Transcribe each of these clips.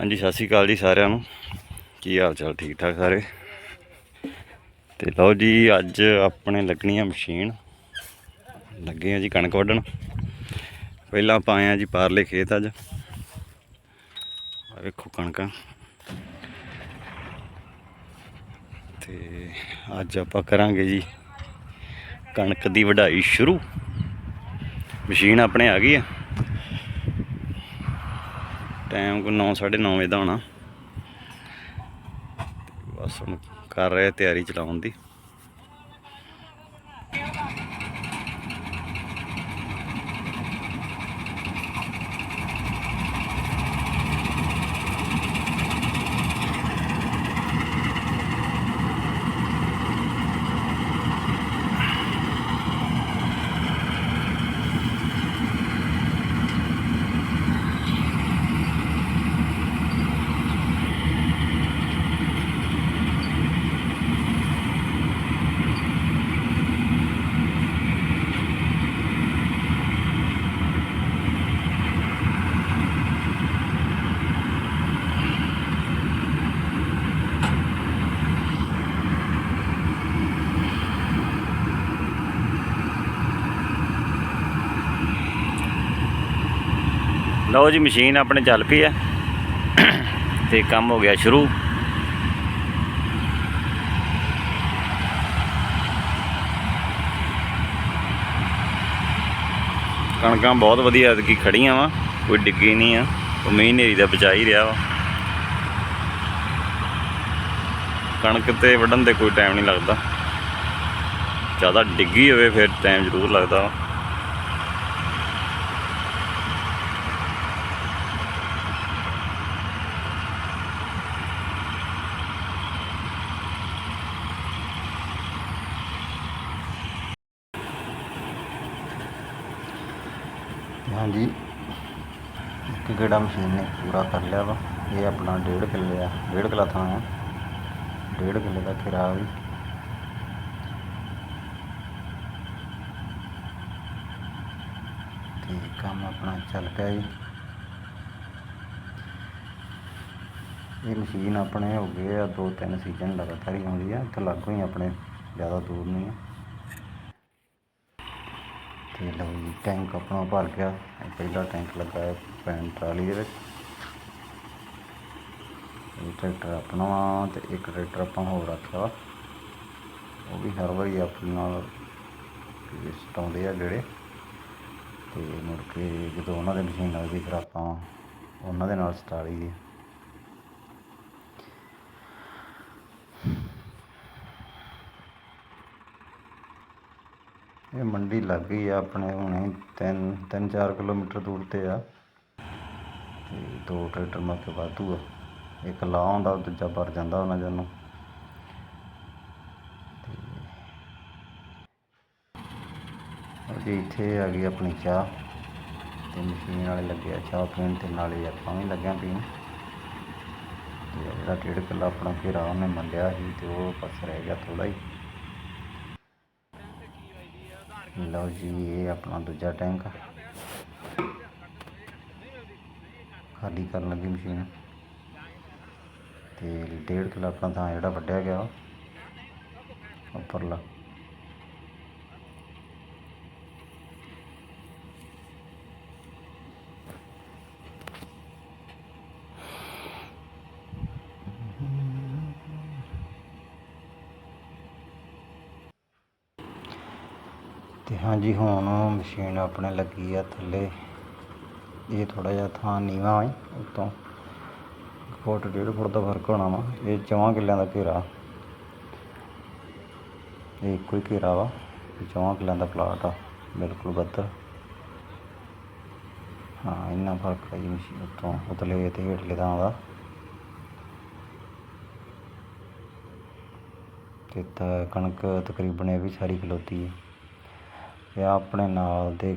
ਹਾਂਜੀ, ਸਤਿ ਸ਼੍ਰੀ ਅਕਾਲ ਜੀ ਸਾਰਿਆਂ ਨੂੰ। ਕੀ ਹਾਲ ਚਾਲ? ਠੀਕ ਠਾਕ ਸਾਰੇ? ਤੇ ਲਓ ਜੀ, ਅੱਜ ਆਪਣੇ ਲੱਗਣੀ ਆ ਮਸ਼ੀਨ। ਲੱਗੇ ਆ ਜੀ ਕਣਕ ਵੱਢਣ। ਪਹਿਲਾਂ ਆਪਾਂ ਆਏ ਆ ਜੀ ਪਾਰਲੇ ਖੇਤ ਅੱਜ। ਆ ਵੇਖੋ ਕਣਕਾਂ। ਤੇ ਅੱਜ ਆਪਾਂ ਕਰਾਂਗੇ ਜੀ ਕਣਕ ਦੀ ਵਢਾਈ ਸ਼ੁਰੂ। ਮਸ਼ੀਨ ਆਪਣੇ ਆ ਗਈ ਆ। ਟਾਈਮ ਕੋ 9:30 ਵਜੇ ਦਾ ਹੋਣਾ। ਬਸ ਹੁਣ ਕਰ ਰਹੇ ਤਿਆਰੀ ਚਲਾਉਣ ਦੀ। ਲਓ ਜੀ, ਮਸ਼ੀਨ ਆਪਣੇ ਚੱਲ ਪਈ ਆ। ਤੇ ਕੰਮ ਹੋ ਗਿਆ ਸ਼ੁਰੂ। ਕਣਕਾਂ ਬਹੁਤ ਵਧੀਆ ਐਤਕੀ ਖੜੀਆਂ ਵਾ, ਕੋਈ ਡਿੱਗੀ ਨਹੀਂ ਆ। ਉਹ ਮੀਂਹ ਹਨੇਰੀ ਦਾ ਬਚਾ ਹੀ ਰਿਹਾ ਵਾ। ਕਣਕ ਤੇ ਵੱਢਣ ਦੇ ਕੋਈ ਟਾਈਮ ਨਹੀਂ ਲੱਗਦਾ। ਜ਼ਿਆਦਾ ਡਿੱਗੀ ਹੋਵੇ ਫਿਰ ਟਾਈਮ ਜ਼ਰੂਰ ਲੱਗਦਾ ਵਾ। ਹਾਂਜੀ। ਇੱਕ ਗੇੜਾ ਮਸ਼ੀਨ ਨੇ? ਪੂਰਾ ਕਰ ਲਿਆ ਵਾ। ਇਹ ਆਪਣਾ ਡੇਢ ਕਿੱਲੇ ਆ। ਡੇਢ ਕਿੱਲਾ ਥਾਂ ਆ। ਡੇਢ ਕਿੱਲੇ ਦਾ ਕਿਰਾਇਆ ਵੀ। ਤੇ ਕੰਮ ਆਪਣਾ ਚੱਲ ਪਿਆ ਜੀ। ਇਹ ਮਸ਼ੀਨ ਆਪਣੇ ਹੋ ਗਏ ਆ। ਦੋ ਤਿੰਨ ਸੀਜ਼ਨ ਲਗਾਤਾਰ ਹੀ ਆਉਂਦੀ ਆ। ਤੇ ਲਾਗੋਂ ਹੀ ਆਪਣੇ ਜ਼ਿਆਦਾ ਦੂਰ ਨਹੀਂ ਆ। ਤੇ ਲਓ ਜੀ ਟੈਂਕ ਆਪਣਾ ਭਰ ਗਿਆ ਪਹਿਲਾ ਟੈਂਕ ਲੱਗਾ ਹੈ ਪੈਨ ਟਰਾਲੀ ਦੇ ਵਿੱਚ। ਇਹ ਟਰੈਕਟਰ ਆਪਣਾ ਵਾ ਤੇ ਇੱਕ ਟਰੈਕਟਰ ਆਪਾਂ ਹੋਰ ਰੱਖਿਆ ਵਾ। ਉਹ ਵੀ ਹਰ ਵਾਰੀ ਆਪਣੇ ਨਾਲ ਸਟਾਉਂਦੇ ਆ ਜਿਹੜੇ ਤੇ ਮੁੜ ਕੇ ਜਦੋਂ ਉਹਨਾਂ ਦੇ ਮਸ਼ੀਨ ਲੱਗਦੀ ਫਿਰ ਆਪਾਂ ਉਹਨਾਂ ਦੇ ਨਾਲ ਸਟਾ ਲਈ ਦੀ ਇਹ ਮੰਡੀ ਲੱਗ ਗਈ ਆ, ਆਪਣੇ ਹੁਣੇ ਤਿੰਨ ਤਿੰਨ ਚਾਰ ਕਿਲੋਮੀਟਰ ਦੂਰ ਤੇ ਆ। ਤੇ ਦੋ ਟਰੈਕਟਰ ਮਾ ਵਾਧੂ ਆ। ਇੱਕ ਲਾ ਹੁੰਦਾ ਦੂਜਾ ਭਰ ਜਾਂਦਾ ਉਹਨਾਂ ਜਨ। ਨੂੰ ਤੇ ਇੱਥੇ ਆ ਗਈ ਆਪਣੀ ਚਾਹ। ਤੇ ਮਸ਼ੀਨ ਵਾਲੇ ਲੱਗੇ ਆ ਚਾਹ ਪੀਣ ਤੇ ਨਾਲੇ ਆਪਾਂ ਵੀ ਲੱਗਿਆ ਪੀਣ। ਤੇ ਜਿਹੜਾ ਡੇਢ ਕਿੱਲਾ ਆਪਣਾ ਘੇਰਾ ਉਹਨੇ ਮੰਨਿਆ ਸੀ ਤੇ ਉਹ ਬਸ ਰਹਿ ਗਿਆ ਥੋੜਾ ਹੀ। ਲਓ ਜੀ ਇਹ ਆਪਣਾ ਦੂਜਾ ਟੈਂਕ ਆ। ਖਾਲੀ ਕਰਨ ਲੱਗੀ ਮਸ਼ੀਨ ਤੇ ਡੇਢ ਕਿੱਲਾ ਆਪਣਾ ਥਾਂ ਜਿਹੜਾ ਵੱਢਿਆ ਗਿਆ ਵਾ, ਉੱਪਰਲਾ ਤੇ ਹਾਂਜੀ, ਹੁਣ ਮਸ਼ੀਨ ਆਪਣੇ ਲੱਗੀ ਆ ਥੱਲੇ। ਇਹ ਥੋੜਾ ਜਿਹਾ ਥਾਂ ਨੀਵਾ ਹੈ ਉਤੋਂ। ਫੁੱਟ, ਡੇਢ ਫੁੱਟ ਦਾ ਫ਼ਰਕ ਹੋਣਾ ਵਾ। ਇਹ ਚੌਹਾਂ ਕਿੱਲਿਆਂ ਦਾ ਘੇਰਾ। ਇਹ ਇੱਕੋ ਹੀ ਘੇਰਾ ਵਾ, ਇਹ ਕਿੱਲਿਆਂ ਦਾ ਪਲਾਟ ਆ, ਬਿਲਕੁਲ ਬੱਦਰ ਹਾਂ, ਇੰਨਾ ਫ਼ਰਕ ਹੈ ਜੀ ਮਸ਼ੀਨ ਉਤੋਂ, ਉਤਲੇ ਤੇ ਹੇਠਲੇ ਥਾਂ ਦਾ। ਤੇ ਕਣਕ ਤਕਰੀਬਨ ਇਹ ਵੀ ਸਾਰੀ ਖਲੋਤੀ ਹੈ ਇਹ ਆਪਣੇ ਨਾਲ ਦੇ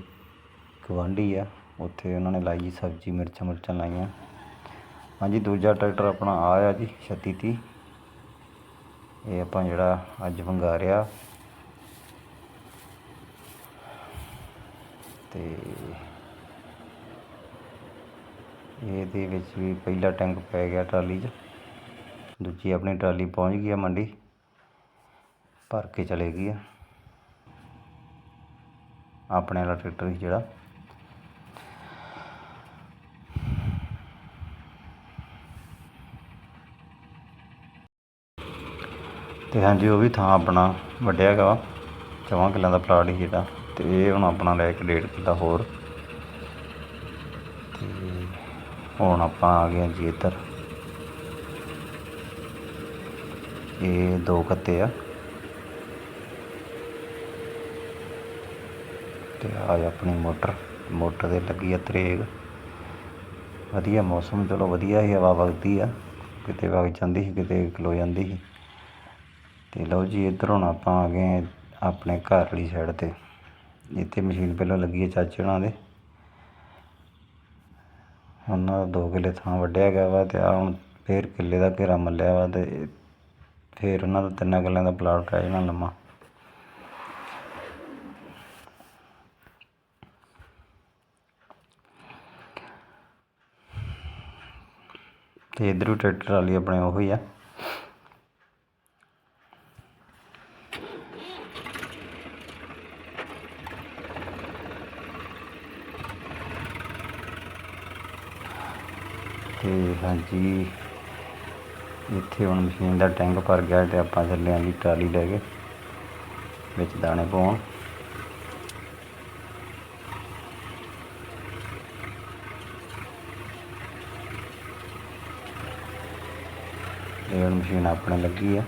ਗੁਆਂਢੀ ਆ। ਉੱਥੇ ਉਹਨਾਂ ਨੇ ਲਾਈ ਸਬਜ਼ੀ, ਮਿਰਚਾਂ ਮੁਰਚਾਂ ਲਾਈਆਂ। ਹਾਂਜੀ, ਦੂਜਾ ਟਰੈਕਟਰ ਆਪਣਾ ਆ ਆ ਜੀ 3630 ਇਹ ਆਪਾਂ ਜਿਹੜਾ ਅੱਜ ਵੰਗਾਰਿਆ ਤੇ ਇਹਦੇ ਵਿੱਚ ਵੀ ਪਹਿਲਾ ਟੈਂਕ ਪੈ ਗਿਆ ਟਰਾਲੀ 'ਚ। ਦੂਜੀ ਆਪਣੀ ਟਰਾਲੀ ਪਹੁੰਚ ਗਈ ਆ ਮੰਡੀ। ਭਰ ਕੇ ਚਲੇ ਗਈ ਆ। ਆਪਣੇ ਵਾਲਾ ਟਰੈਕਟਰ ਸੀ ਜਿਹੜਾ। ਤੇ ਹਾਂਜੀ, ਉਹ ਵੀ ਥਾਂ ਆਪਣਾ ਵੱਡਿਆ ਹੈਗਾ ਵਾ। ਚੌਹਾਂ ਕਿੱਲਿਆਂ ਦਾ ਪਲਾਟ ਹੀ ਜਿਹੜਾ ਤੇ ਇਹ ਹੁਣ ਆਪਣਾ ਲੈ ਕੇ ਡੇਢ ਕਿੱਲਾ ਹੋਰ। ਤੇ ਹੁਣ ਆਪਾਂ ਆ ਗਏ ਹਾਂ ਜੀ ਇੱਧਰ। ਇਹ ਦੋ ਕੱਤੇ ਆ। ਤੇ ਆ ਆਪਣੀ ਮੋਟਰ ਮੋਟਰ ਦੇ ਲੱਗੀ ਆ ਤਰੇਗ। ਵਧੀਆ ਮੌਸਮ, ਚਲੋ ਵਧੀਆ ਹੀ ਹਵਾ ਵਗਦੀ ਆ। ਕਿਤੇ ਵਗ ਜਾਂਦੀ ਸੀ, ਕਿਤੇ ਖਲੋ ਜਾਂਦੀ ਸੀ। ਤੇ ਲਓ ਜੀ, ਇੱਧਰ ਹੁਣ ਆਪਾਂ ਆ ਗਏ ਆਪਣੇ ਘਰ ਵਾਲੀ ਸਾਈਡ ਤੇ। ਇੱਥੇ ਮਸ਼ੀਨ ਪਹਿਲਾਂ ਲੱਗੀ ਹੈ ਚਾਚੇ ਉਹਨਾਂ ਦੇ। ਉਹਨਾਂ ਦਾ ਦੋ ਕਿੱਲੇ ਥਾਂ ਵੱਢਿਆ ਗਿਆ ਵਾ ਤੇ ਆ ਹੁਣ ਫੇਰ ਕਿੱਲੇ ਦਾ ਘੇਰਾ ਮੱਲਿਆ ਵਾ ਤੇ ਫੇਰ ਉਹਨਾਂ ਦਾ ਤਿੰਨਾਂ ਕਿੱਲਿਆਂ ਦਾ ਪਲਾਟ ਰਹਿ ਜਾਣਾ ਲੰਮਾ। ਤੇ ਇੱਧਰ ਵੀ ਟਰੈਕਟਰ ਟਰਾਲੀ ਆਪਣੇ ਉਹ ਹੀ ਆ। ਤੇ ਹਾਂਜੀ, ਇੱਥੇ ਹੁਣ ਮਸ਼ੀਨ ਦਾ ਟੈਂਕ ਭਰ ਗਿਆ ਤੇ ਆਪਾਂ ਚੱਲੇ ਆਂ ਜੀ ਟਰਾਲੀ ਲੈ ਕੇ, ਵਿੱਚ ਦਾਣੇ ਪਾਉਣ ਇਹ ਮਸ਼ੀਨ ਆਪਣੇ ਲੱਗੀ ਆ।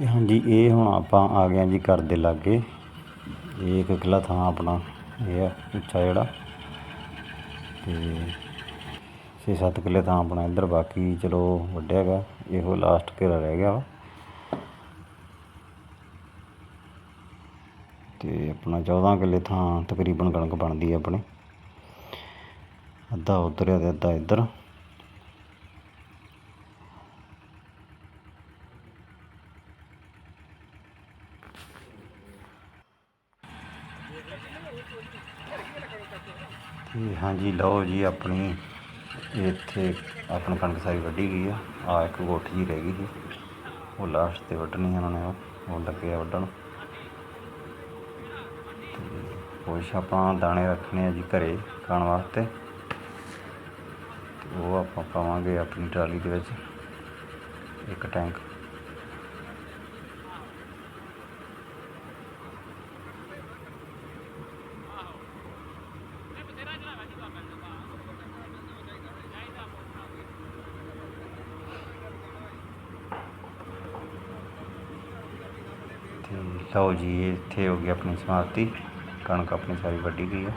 ਤੇ ਹਾਂਜੀ, ਇਹ ਹੁਣ ਆਪਾਂ ਆ ਗਏ ਜੀ ਘਰ ਦੇ ਲਾਗੇ। ਇਹ ਇੱਕ ਕਿੱਲਾ ਥਾਂ ਆਪਣਾ, ਇਹ ਆ, ਉੱਚਾ ਜਿਹੜਾ। ਤੇ ਛੇ ਸੱਤ ਕਿੱਲੇ ਥਾਂ ਆਪਣਾ ਇੱਧਰ, ਬਾਕੀ ਚਲੋ ਵੱਡਿਆ ਗਾ ਇਹੋ ਲਾਸਟ ਘੇਰਾ ਰਹਿ ਗਿਆ ਵਾ। ਤੇ ਆਪਣਾ 14 ਕਿੱਲੇ ਥਾਂ ਤਕਰੀਬਨ ਕਣਕ ਬਣਦੀ ਹੈ ਆਪਣੇ। ਅੱਧਾ ਉੱਧਰ ਆ ਤੇ ਅੱਧਾ ਇੱਧਰ ਤੇ ਹਾਂਜੀ, ਲਓ ਜੀ ਆਪਣੀ ਇੱਥੇ ਆਪਣੀ ਕਣਕ ਸਾਰੀ ਵੱਢੀ ਗਈ ਆ। ਆ ਇੱਕ ਗੁੱਠ ਜੀ ਰਹਿ ਗਈ ਸੀ ਉਹ ਲਾਸਟ ਤੇ ਵੱਢਣੀ ਇਹਨਾਂ ਨੇ ਉਹ। ਉਹ ਲੱਗੇ ਆ ਵੱਢਣ। ਤੇ ਕੁਛ ਆਪਾਂ ਦਾਣੇ ਰੱਖਣੇ ਆ ਜੀ ਘਰੇ ਖਾਣ ਵਾਸਤੇ। ਉਹ ਆਪਾਂ ਪਾਵਾਂਗੇ ਆਪਣੀ ਟਰਾਲੀ ਦੇ ਵਿੱਚ। ਇੱਕ ਟੈਂਕ ਤੇ ਲਓ ਜੀ, ਇਹ ਇੱਥੇ ਹੋ ਗਈ ਆਪਣੀ ਸਮਾਪਤੀ। ਕਣਕ ਆਪਣੀ ਸਾਰੀ ਵੱਢੀ ਗਈ ਹੈ।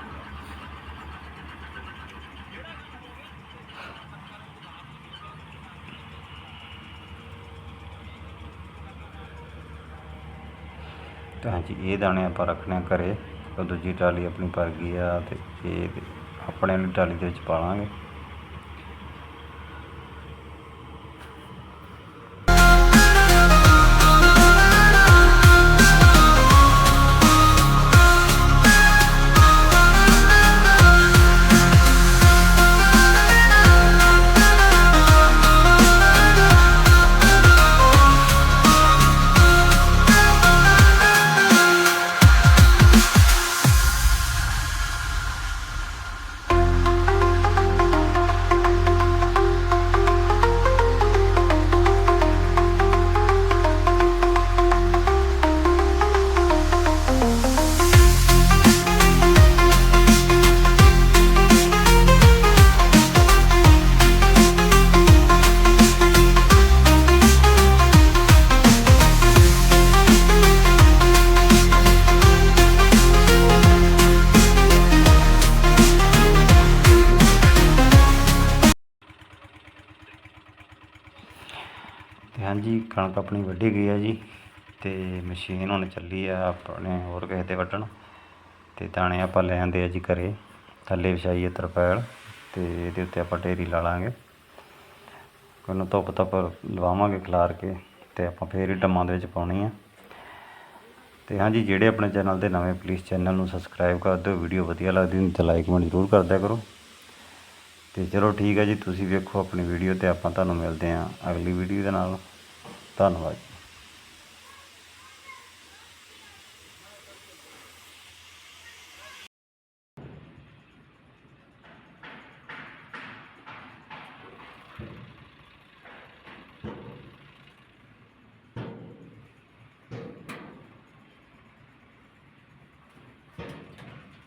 ਤਾਂ ਹਾਂਜੀ ਇਹ ਦਾਣੇ ਆਪਾਂ ਰੱਖਣੇ ਆ ਘਰੇ। ਉਹ ਦੂਜੀ ਟਾਲੀ ਆਪਣੀ ਭਰ ਗਈ ਆ ਤੇ ਇਹ ਆਪਣੇ ਵਾਲੀ ਟਰਾਲੀ ਦੇ ਵਿੱਚ ਪਾ ਕਣਕ ਆਪਣੀ ਵੱਢੀ ਗਈ ਹੈ ਜੀ ਤੇ ਮਸ਼ੀਨ ਹੁਣ ਚੱਲੀ ਆ ਆਪਣੇ ਹੋਰ ਕਿਸੇ ਦੇ ਵੱਢਣ ਤੇ ਦਾਣੇ ਆਪਾਂ ਲੈ ਆਂਦੇ ਆ ਜੀ ਘਰੇ, ਥੱਲੇ ਵਿਛਾਈਏ ਹੈ ਤਰਪਾਲ ਤੇ ਇਹਦੇ ਉੱਤੇ ਆਪਾਂ ਢੇਰੀ ਲਾ ਲਾਂਗੇ। ਉਹਨੂੰ ਧੁੱਪ ਧੁੱਪ ਲਵਾਵਾਂਗੇ ਖਿਲਾਰ ਕੇ ਤੇ ਆਪਾਂ ਫੇਰ ਹੀ ਡੰਮਾਂ ਦੇ ਵਿੱਚ ਪਾਉਣੀ ਆ। ਤੇ ਹਾਂਜੀ, ਜਿਹੜੇ ਆਪਣੇ ਚੈਨਲ ਦੇ ਨਵੇਂ ਪਲੀਜ਼ ਚੈਨਲ ਨੂੰ ਸਬਸਕ੍ਰਾਈਬ ਕਰ ਦਿਓ, ਵੀਡੀਓ ਵਧੀਆ ਲੱਗਦੀ ਹੁੰਦੀ ਤਾਂ ਲਾਈਕ ਕਮੈਂਟ ਜ਼ਰੂਰ ਕਰ ਕਰੋ। ਤੇ ਚਲੋ ਠੀਕ ਹੈ ਜੀ, ਤੁਸੀਂ ਵੇਖੋ ਆਪਣੀ ਵੀਡੀਓ ਤੇ ਆਪਾਂ ਤੁਹਾਨੂੰ ਮਿਲਦੇ ਹਾਂ ਅਗਲੀ ਵੀਡੀਓ ਦੇ ਨਾਲ। ਧੰਨਵਾਦ